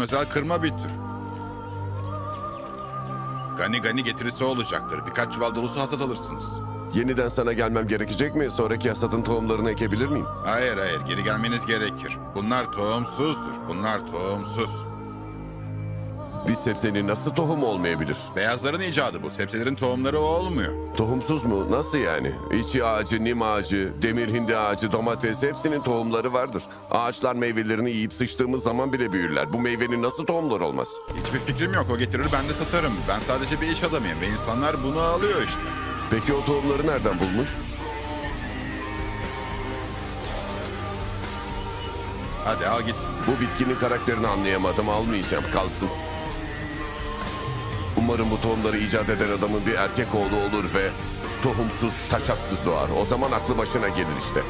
özel kırma bir tür. Gani gani getirisi olacaktır. Birkaç çuval dolusu hasat alırsınız. Yeniden sana gelmem gerekecek mi? Sonraki hasatın tohumlarını ekebilir miyim? Hayır hayır geri gelmeniz gerekir. Bunlar tohumsuzdur. Bunlar tohumsuz. Bir sebzenin nasıl tohum olmayabilir? Beyazların icadı bu. Sebzelerin tohumları olmuyor. Tohumsuz mu? Nasıl yani? İçi ağacı, nim ağacı, demir hindi ağacı, domates hepsinin tohumları vardır. Ağaçlar meyvelerini yiyip sıçtığımız zaman bile büyürler. Bu meyvenin nasıl tohumları olmaz? Hiçbir fikrim yok. O getirir ben de satarım. Ben sadece bir iş adamıyım ve insanlar bunu alıyor işte. Peki o tohumları nereden bulmuş? Hadi al gitsin. Bu bitkinin karakterini anlayamadım. Almayacağım. Kalsın. Umarım bu tohumları icat eden adamın bir erkek oğlu olur ve tohumsuz, taşaksız doğar. O zaman aklı başına gelir işte.